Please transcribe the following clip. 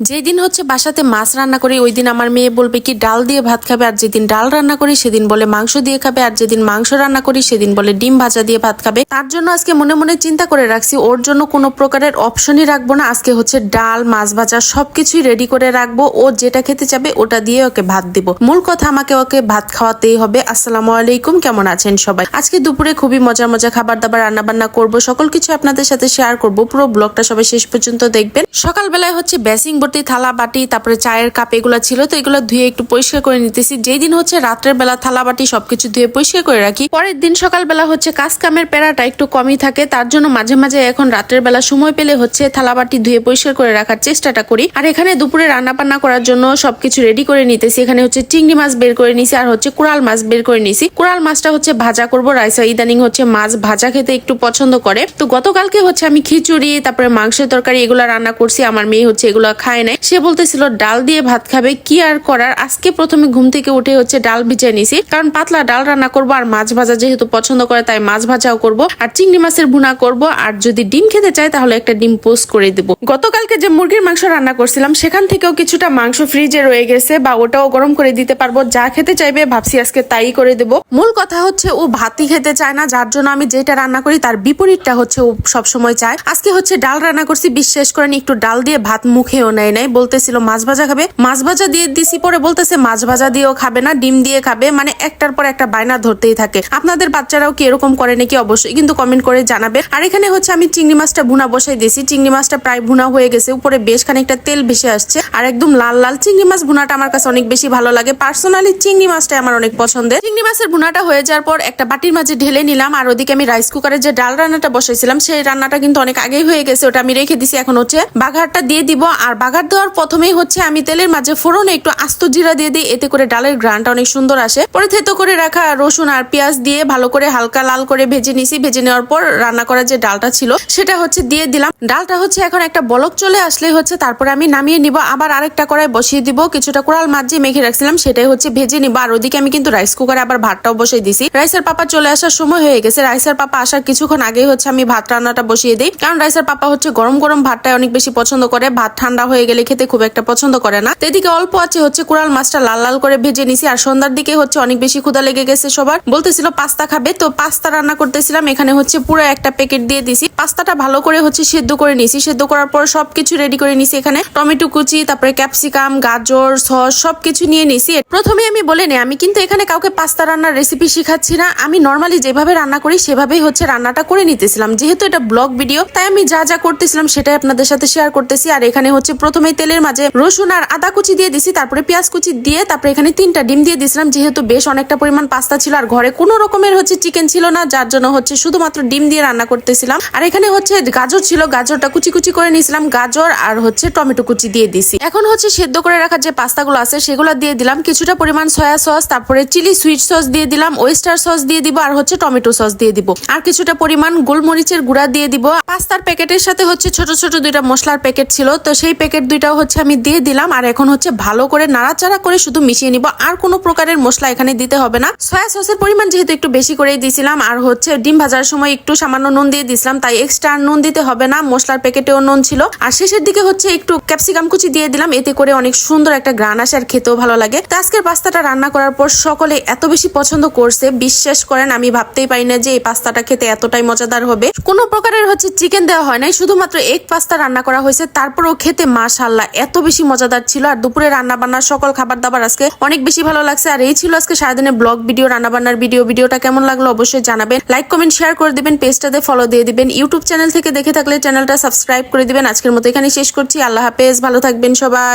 যেদিন হচ্ছে বাসাতে মাছ রান্না করি ওই দিন আমার মেয়ে বলবে কি, ডাল দিয়ে ভাত খাবে আর যেদিন ডাল রান্না করি, সেদিন বলে মাংস দিয়ে খাবে আর যেদিন মাংস রান্না করি, সেদিন বলে ডিম ভাজা দিয়ে ভাত খাবে। তার জন্য আজকে মনে মনে চিন্তা করে রাখছি, ওর জন্য কোনো প্রকারের অপশনই রাখব না। আজকে হচ্ছে ডাল, মাছ ভাজা সবকিছুই রেডি করে রাখব। ও যেটা খেতে চাবে, ওটা দিয়ে ওকে ভাত দিব। মূল কথা আমাকে ওকে ভাত খাওয়াতেই হবে। আসসালামু আলাইকুম, কেমন আছেন সবাই? আজকে দুপুরে খুবই মজার মজা খাবার দাবার রান্না বান্না করব। সকল কিছু আপনাদের সাথে শেয়ার করব। পুরো ব্লগটা সবাই শেষ পর্যন্ত দেখবেন। সকালবেলায় হচ্ছে বেসিং ভর্তি থালা বাটি, তারপরে চায়ের কাপ এগুলো ছিল, তো এগুলো ধুয়ে একটু পরিষ্কার করে নিতেছি। যেই দিন হচ্ছে রাত্রের বেলা থালা বাটি সবকিছু ধুয়ে পরিষ্কার করে রাখি, পরের দিন সকালবেলা হচ্ছে কাজ কামের পেরাটা একটু কমই থাকে, তার জন্য মাঝে মাঝে এখন রাত্রের বেলা সময় পেলে হচ্ছে থালা বাটি ধুয়ে পরিষ্কার করে রাখার চেষ্টাটা করি। আর এখানে দুপুরে রান্না বান্না করার জন্য সবকিছু রেডি করে নিতেছি। এখানে হচ্ছে চিংড়ি মাছ বের করে নিছি আর হচ্ছে কোরাল মাছ বের করে নিছি। কোরাল মাছটা হচ্ছে ভাজা করব, রাইসা ইদানিং হচ্ছে মাছ ভাজা খেতে একটু পছন্দ করে। তো গতকালকে হচ্ছে আমি খিচুড়ি, তারপরে মাংসের তরকারি এগুলো রান্না করছি, আমার মেয়ে হচ্ছে এগুলো খায় নাই। সে বলতেছিল, ডাল দিয়ে ভাত খাবে, কি আর করার? আজকে প্রথমে ঘুম থেকে উঠে হচ্ছে ডাল ভিজিয়ে নিছি। কারণ পাতলা ডাল রান্না করব আর মাছ ভাজা যেহেতু পছন্দ করে, তাই মাছ ভাজাও করব। আর চিংড়ি মাছের ভুনা করব। আর যদি ডিম খেতে চায় তাহলে একটা ডিম পোস্ট করে দেবো। গতকালকে যে মুরগির মাংস রান্না করছিলাম, সেখান থেকেও কিছুটা মাংস ফ্রিজে রয়ে গেছে বা ওটাও গরম করে দিতে পারব। যা খেতে চাইবে, ভাবছি আজকে তাই করে দেব। মূল কথা হচ্ছে, ও ভাতই খেতে চায় না, যার জন্য আমি যেটা রান্না করি, তার বিপরীতটা হচ্ছে ও সবসময় চায়। আজকে হচ্ছে ডাল রান্না করছি বিশ্বাস করেন একটু ডাল দিয়ে ভাত মুখেও নেয়। নাই, বলতেছিল, মাছ ভাজা খাবে? মাছ ভাজা দিয়ে দিছি, পরে বলতেছে, মাছ ভাজা দিয়েও খাবে না, ডিম দিয়ে খাবে। মানে একটার পর একটা বায়না ধরতেই থাকে। আপনাদের বাচ্চারাও কি এরকম করে নাকি? অবশ্যই কিন্তু কমেন্ট করে জানাবে। আর এখানে হচ্ছে, আমি চিংড়ি মাছটা ভুনা বসাই দিয়েছি। চিংড়ি মাছটা প্রায় ভুনা হয়ে গেছে, উপরে বেশ খানিকটা তেল ভেসে আসছে। আর একদম লাল লাল চিংড়ি মাছ ভুনাটা আমার কাছে অনেক বেশি ভালো লাগে। পার্সোনালি চিংড়ি মাছটা আমার অনেক পছন্দের। চিংড়ি মাছের ভুনাটা হয়ে যাওয়ার পর একটা বাটির মাঝে ঢেলে নিলাম। আর ওদিকে আমি রাইস কুকারে যে ডাল রান্নাটা বসাইছিলাম, সেই রান্নাটা কিন্তু অনেক আগেই হয়ে গেছে, ওটা আমি রেখে দিছি। এখন হচ্ছে বাঘারটা দিয়ে দিব। আর বাঘার দেওয়ার প্রথমেই হচ্ছে আমি তেলের মাঝে ফোড়নে একটু আস্ত জিরা দিয়ে দিই, এতে করে ডালের গ্রানটা অনেক সুন্দর আসে। পরে থেতো করে রাখা রসুন আর পেঁয়াজ দিয়ে ভালো করে হালকা লাল করে ভেজে নিছি। ভেজে নেওয়ার পর রান্না করা যে ডালটা ছিল, সেটা হচ্ছে দিয়ে দিলাম। ডালটা হচ্ছে এখন একটা বলক চলে আসলে হচ্ছে, তারপরে আমি নামিয়ে নিব, আবার আরেকটা কড়াই বসিয়ে দিব। কিছুটা কোরাল মাছ যে মেখে রাখছিলাম, সেটাই হচ্ছে ভেজে নিব। আর ওদিকে আমি কিন্তু রাইস কুকারে আবার ভাতটাও বসিয়ে দিছি। রাইসের পাপা চলে আসার সময় হয়ে গেছে। রাইসের পাপা আসার কিছুক্ষণ আগেই হচ্ছে আমি ভাত রান্নাটা বসিয়ে দিই। কারণ রাইসের পাপা হচ্ছে গরম গরম ভাতটাই অনেক বেশি পছন্দ করে। ভাত ঠান্ডা হয়ে গেলে খেতে খুব একটা পছন্দ করে না। এদিকে অল্প আছে হচ্ছে কোরাল মাছটা লাল লাল করে ভেজে নিছি, আর সন্ধ্যার দিকে হচ্ছে অনেক বেশি ক্ষুদা লেগে গেছে সবার। বলতেছিল পাস্তা খাবে, তো পাস্তা রান্না করতেছিলাম, এখানে হচ্ছে পুরো একটা প্যাকেট দিয়ে দিছি। পাস্তাটা ভালো করে হচ্ছে সেদ্ধ করে নিছি, সেদ্ধ করার পর সবকিছু রেডি করে নিছি এখানে। টমেটো কুচি, তারপরে ক্যাপসিকাম গাজর, সস, সবকিছু নিয়ে নিছি। প্রথমে আমি বলে নি আমি কিন্তু এখানে কাউকে পাস্তা রান্নার রেসিপি শিখাচ্ছি না। আমি নর্মালি যেভাবে রান্না করি, সেভাবেই হচ্ছে রান্নাটা করে নিতেছিলাম। যেহেতু এটা ব্লগ ভিডিও তাই আমি যা যা করতেছিলাম সেটাই আপনাদের সাথে শেয়ার করতেছি। আর এখানে হচ্ছে প্রথমে তেলের মাঝে রসুন আর আদা কুচি দিয়ে দিছি, তারপরে পেঁয়াজ কুচি দিয়ে তারপরে এখানে তিনটা ডিম দিয়ে দিছিলাম, যেহেতু বেশ অনেকটা পরিমাণ পাস্তা ছিল আর ঘরে কোনো রকমের হচ্ছে চিকেন ছিল না, যার জন্য হচ্ছে শুধুমাত্র ডিম দিয়ে রান্না করতেছিলাম। আর এখানে হচ্ছে গাজর ছিল, গাজরটা কুচি কুচি করে নিয়েছিলাম, গাজর আর হচ্ছে টমেটো কুচি দিয়ে দিছি। এখন হচ্ছে সেদ্ধ করে রাখা যে পাস্তাগুলো আছে, সেগুলো দিয়ে দিলাম, কিছুটা পরিমাণ সয়া সস, তারপরে চিলি সুইট সস দিয়ে দিলাম, ওয়েস্টার সস দিয়ে দিব আর হচ্ছে টমেটো সস দিয়ে দিব। আর কিছুটা পরিমাণ গোলমরিচের গুঁড়া দিয়ে দিব। পাস্তার প্যাকেটের সাথে হচ্ছে ছোট ছোট দুইটা মশলার প্যাকেট ছিল, তো সেই প্যাকেট দুইটাও হচ্ছে আমি দিয়ে দিলাম, আর এখন হচ্ছে ভালো করে নাড়াচাড়া করে শুধু মিশিয়ে নিব। আর কোনো প্রকারের মশলা এখানে দিতে হবে না। সয়া সসের পরিমাণ যেহেতু একটু বেশি করেই দিয়েছিলাম আর হচ্ছে ডিম ভাজার সময় একটু সামান্য নুন দিয়ে দিয়েছিলাম তাই এক্সট্রা নুন দিতে হবে না, মশলার প্যাকেটেও নুন ছিল। আর শেষের দিকে হচ্ছে একটু ক্যাপসিকাম কুচি দিয়ে দিলাম, এতে করে অনেক সুন্দর একটা গ্রান আসে আর খেতেও ভালো লাগে। তো আজকের পাস্তাটা রান্না করার পর সকলে এত বেশি পছন্দ করছে, বিশ্বাস করেন, আমি ভাবতেই পারি না যে এই পাস্তাটা খেতে এতটাই মজাদার হবে। কোনো প্রকারের হচ্ছে চিকেন দেওয়া হয় নাই, শুধুমাত্র এক পাস্তা রান্না করা হয়েছে, তারপরও খেতে মাশাল্লাহ এত বেশি মজাদার ছিল। আর দুপুরে রান্না বান্নার সকল খাবার দাবার আজকে অনেক বেশি ভালো লাগছে। আর এই ছিল আজকে সারাদিনের ব্লগ ভিডিও রান্না বান্নার ভিডিও। ভিডিওটা কেমন লাগল অবশ্যই জানাবেন। লাইক কমেন্ট শেয়ার করে দিবেন, পেজটাতে ফলো দিয়ে দিবেন। ইউটিউব চ্যানেল থেকে দেখে থাকলে চ্যানেলটা সাবস্ক্রাইব করে দিবেন। আজকের মতো এখানে শেষ করছি। আল্লাহ হাফেজ, ভালো থাকবেন সবাই।